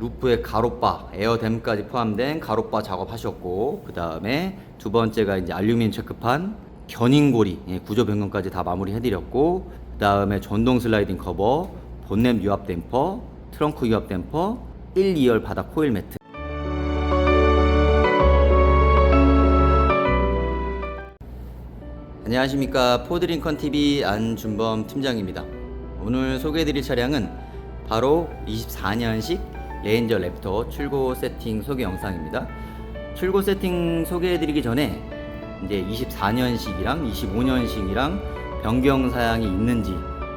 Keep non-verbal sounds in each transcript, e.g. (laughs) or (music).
루프의 가로바, 에어댐까지 포함된 가로바 작업하셨고 그 다음에 두 번째가 이제 알루미늄 체크판, 견인고리 예, 구조 변경까지 다 마무리해드렸고 그 다음에 전동 슬라이딩 커버, 본넷 유압 댐퍼, 트렁크 유압 댐퍼, 1, 2열 바닥 코일 매트. 안녕하십니까 포드링컨 TV 안준범 팀장입니다. 오늘 소개해드릴 차량은 바로 24년식 레인저 랩터 출고 세팅 소개 영상입니다. 출고 세팅 소개해드리기 전에 이제 24년식이랑 25년식이랑 변경 사양이 있는지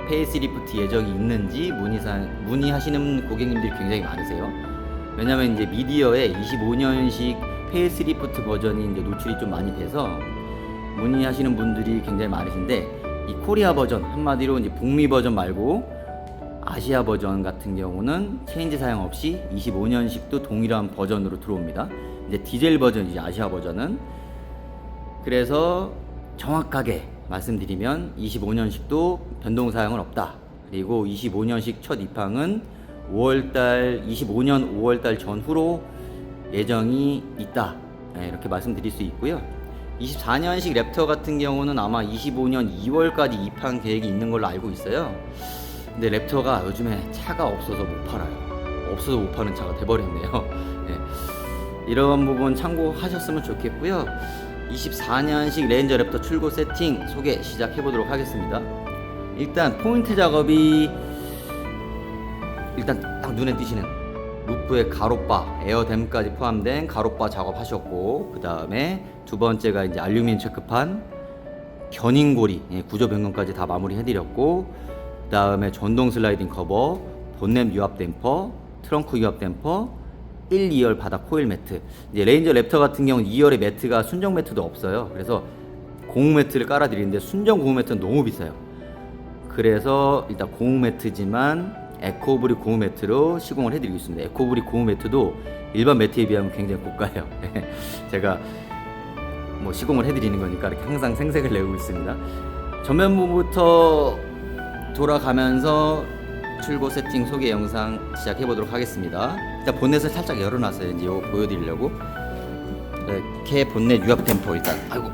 페이스리프트 예정이 있는지 문의사, 문의하시는 고객님들이 굉장히 많으세요. 왜냐면 이제 미디어에 25년식 페이스리프트 버전이 이제 노출이 좀 많이 돼서 문의하시는 분들이 굉장히 많으신데 이 코리아 버전 한마디로 이제 북미 버전 말고 아시아 버전 같은 경우는 체인지 사양 없이 25년식도 동일한 버전으로 들어옵니다. 이제 디젤 버전이지 아시아 버전은 그래서 정확하게 말씀드리면 25년식도 변동 사양은 없다. 그리고 25년식 첫 입항은 5월달 25년 5월달 전후로 예정이 있다. 네, 이렇게 말씀드릴 수 있고요. 24년식 랩터 같은 경우는 아마 25년 2월까지 입항 계획이 있는 걸로 알고 있어요. 근데 랩터가 요즘에 차가 없어서 못 팔아요. 없어서 못 파는 차가 돼버렸네요. 네. (laughs) 이런 부분 참고하셨으면 좋겠고요. 24년식 레인저 랩터 출고 세팅 소개 시작해 보도록 하겠습니다. 일단 포인트 작업이 일단 딱 눈에 띄시는 루프의 가로바, 에어댐까지 포함된 가로바 작업하셨고 그 다음에 두 번째가 이제 알루미늄 체크판, 견인고리 예, 구조 변경까지 다 마무리해드렸고 그 다음에 전동 슬라이딩 커버, 본넷 유압 댐퍼, 트렁크 유압 댐퍼, 1, 2열 바닥 코일 매트. 이제 레인저 랩터 같은 경우는 2열의 매트가 순정 매트도 없어요. 그래서 고무 매트를 깔아 드리는데 순정 고무 매트는 너무 비싸요. 그래서 일단 고무 매트지만 에코브리 고무 매트로 시공을 해드리고 있습니다. 에코브리 고무 매트도 일반 매트에 비하면 굉장히 고가예요. (laughs) 제가 뭐 시공을 해드리는 거니까 이렇게 항상 생색을 내고 있습니다. 전면부부터 돌아가면서 출고 세팅 소개 영상 시작해 보도록 하겠습니다. 일단 본넷을 살짝 열어놨어요. 이제 이거 보여드리려고. 이렇게 본넷 유압 템포 일단 아이고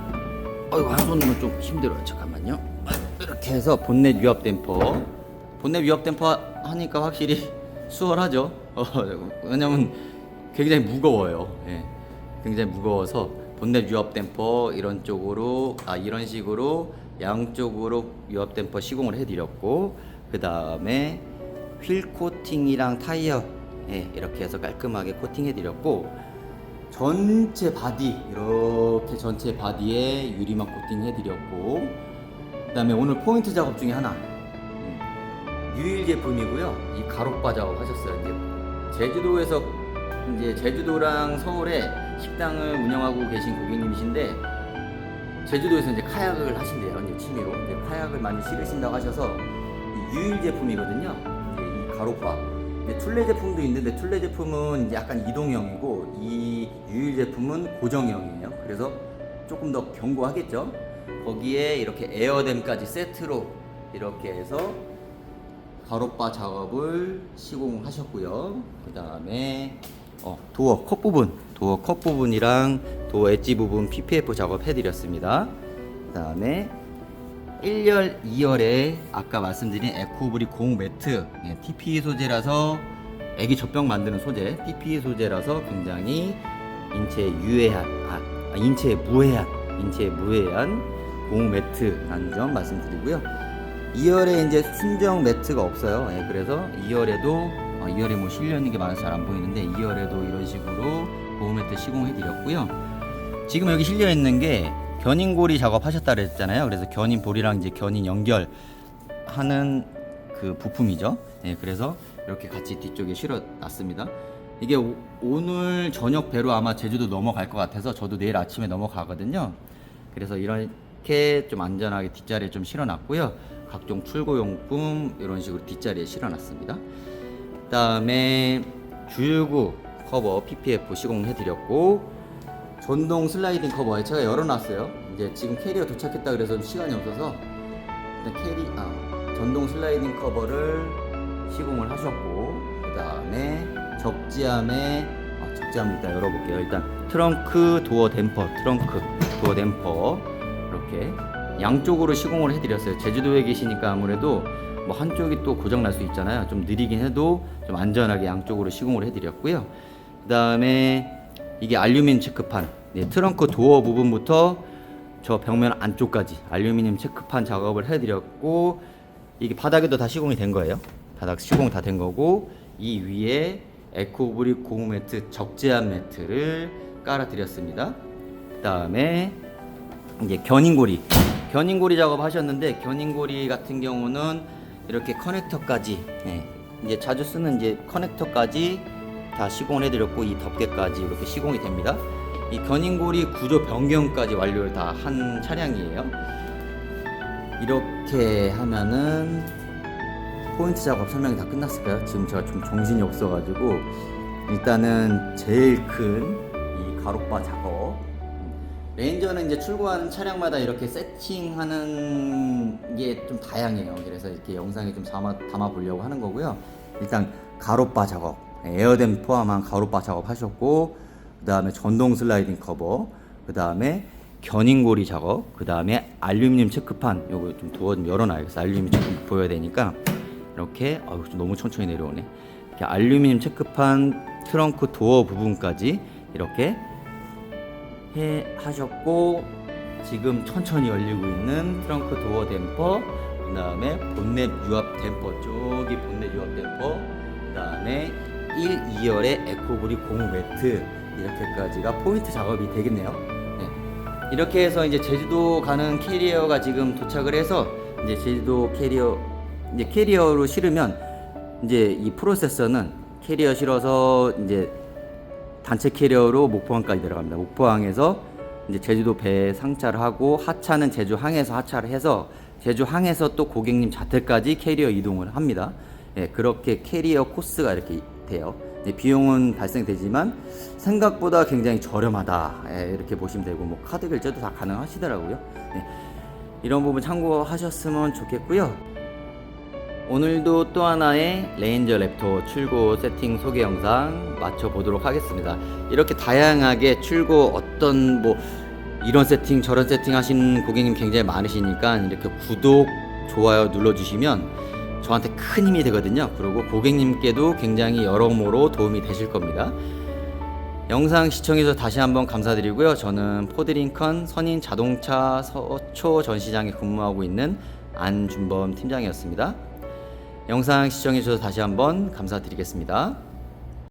아이고 한 손으로 좀 힘들어요. 잠깐만요. 아, 이렇게 해서 본넷 유압 댐퍼 본넷 유압 댐퍼 하니까 확실히 (laughs) 수월하죠. 어, 왜냐면 굉장히 무거워요. 예. 굉장히 무거워서 본넷 유압 댐퍼 이런 쪽으로 아 이런 식으로 양쪽으로 유압 댐퍼 시공을 해드렸고 그 다음에 휠 코팅이랑 타이어 예, 이렇게 해서 깔끔하게 코팅해드렸고 전체 바디 이렇게 전체 바디에 유리막 코팅 해드렸고 그 다음에 오늘 포인트 작업 중에 하나. 음, 유일 제품이고요. 이 가로바 작업 하셨어요. 이제 제주도에서 이제 제주도랑 서울에 식당을 운영하고 계신 고객님이신데 제주도에서 이제 카약을 하신대요 이제 취미로 이제 카약을 많이 실으신다고 하셔서 이 유일 제품이거든요 이제 이 근데 툴레 제품도 있는데 툴레 제품은 약간 이동형이고 이 유일 제품은 고정형이에요. 그래서 조금 더 견고하겠죠. 거기에 이렇게 에어댐까지 세트로 이렇게 해서 가로바 작업을 시공하셨고요. 그 다음에 어, 도어 컵 부분, 도어 컵 부분이랑 도어 엣지 부분 PPF 작업 해드렸습니다. 그 다음에 1열, 2열에 아까 말씀드린 에코브리 고무 매트 예, TPE 소재라서 애기 젖병 만드는 소재 TPE 소재라서 굉장히 인체에 유해한 아, 아, 인체에 무해한 인체에 무해한 고무 매트라는 점 말씀드리고요. 2열에 이제 순정 매트가 없어요. 예, 그래서 2열에도 어, 2열에 뭐 실려 있는 게 많아서 잘 안 보이는데 2열에도 이런 식으로 고무 매트 시공해 드렸고요 지금 여기 실려 있는 게 견인고리 작업하셨다 그랬잖아요. 그래서 견인볼이랑 이제 견인 연결하는 그 부품이죠. 예, 그래서 이렇게 같이 뒤쪽에 실어 놨습니다. 이게 오, 오늘 저녁 배로 아마 제주도 넘어갈 것 같아서 저도 내일 아침에 넘어가거든요. 그래서 이렇게 좀 안전하게 뒷자리에 좀 실어 놨고요. 각종 출고용품 이런 식으로 뒷자리에 실어 놨습니다. 그다음에 주유구 커버 PPF 시공해 드렸고 전동 슬라이딩 커버에 제가 열어놨어요. 이제 지금 캐리어 도착했다 그래서 좀 시간이 없어서 일단 캐리 아 전동 슬라이딩 커버를 시공을 하셨고 그 다음에 적지함에 아, 적지함 일단 열어볼게요. 일단 트렁크 도어 댐퍼, 트렁크 도어 댐퍼 이렇게 양쪽으로 시공을 해드렸어요. 제주도에 계시니까 아무래도 뭐 한쪽이 또 고장 날 수 있잖아요. 좀 느리긴 해도 좀 안전하게 양쪽으로 시공을 해드렸고요. 그 다음에 이게 알루미늄 체크판, 네, 트렁크 도어 부분부터 저 벽면 안쪽까지 알루미늄 체크판 작업을 해드렸고 이게 바닥에도 다 시공이 된 거예요. 바닥 시공 다 된 거고 이 위에 에코브릭 고무 매트 적재한 매트를 깔아드렸습니다. 그 다음에 이제 견인고리 견인고리 작업 하셨는데 견인고리 같은 경우는 이렇게 커넥터까지 예, 이제 자주 쓰는 이제 커넥터까지 다 시공을 해드렸고 이 덮개까지 이렇게 시공이 됩니다. 이 견인고리 구조 변경까지 완료를 다 한 차량이에요. 이렇게 하면은 포인트 작업 설명이 다 끝났을까요? 지금 제가 좀 정신이 없어가지고 일단은 제일 큰 이 가로바 작업 레인저는 이제 출고하는 차량마다 이렇게 세팅하는 게 좀 다양해요. 그래서 이렇게 영상에 좀 담아, 담아 보려고 하는 거고요. 일단 가로바 작업, 에어댐 포함한 가로바 작업 하셨고, 그 다음에 전동 슬라이딩 커버, 그 다음에 견인고리 작업, 그 다음에 알루미늄 체크판, 요거 좀 도어 좀 열어놔야겠어. 알루미늄 체크 보여야 되니까 이렇게, 아유 좀 너무 천천히 내려오네. 이렇게 알루미늄 체크판 트렁크 도어 부분까지 이렇게 해 하셨고 지금 천천히 열리고 있는 트렁크 도어 댐퍼 그 다음에 본넷 유압 댐퍼 저기 본넷 유압 댐퍼 그 다음에 1, 2열의 에코브리 고무 매트 이렇게까지가 포인트 작업이 되겠네요 네. 이렇게 해서 이제 제주도 가는 캐리어가 지금 도착을 해서 이제 제주도 캐리어 이제 캐리어로 실으면 이제 이 프로세서는 캐리어 실어서 이제 단체 캐리어로 목포항까지 내려갑니다. 목포항에서 이제 제주도 배에 상차를 하고 하차는 제주항에서 하차를 해서 제주항에서 또 고객님 자택까지 캐리어 이동을 합니다. 예, 그렇게 캐리어 코스가 이렇게 돼요. 예, 비용은 발생되지만 생각보다 굉장히 저렴하다. 예, 이렇게 보시면 되고 뭐 카드 결제도 다 가능하시더라고요. 예, 이런 부분 참고하셨으면 좋겠고요. 오늘도 또 하나의 레인저 랩터 출고 세팅 소개 영상 맞춰 보도록 하겠습니다. 이렇게 다양하게 출고 어떤 뭐 이런 세팅 저런 세팅 하시는 고객님 굉장히 많으시니까 이렇게 구독 좋아요 눌러 주시면 저한테 큰 힘이 되거든요. 그리고 고객님께도 굉장히 여러모로 도움이 되실 겁니다. 영상 시청해서 다시 한번 감사드리고요. 저는 포드링컨 선인 자동차 서초 전시장에 근무하고 있는 안준범 팀장이었습니다. 영상 시청해주셔서 다시 한번 감사드리겠습니다.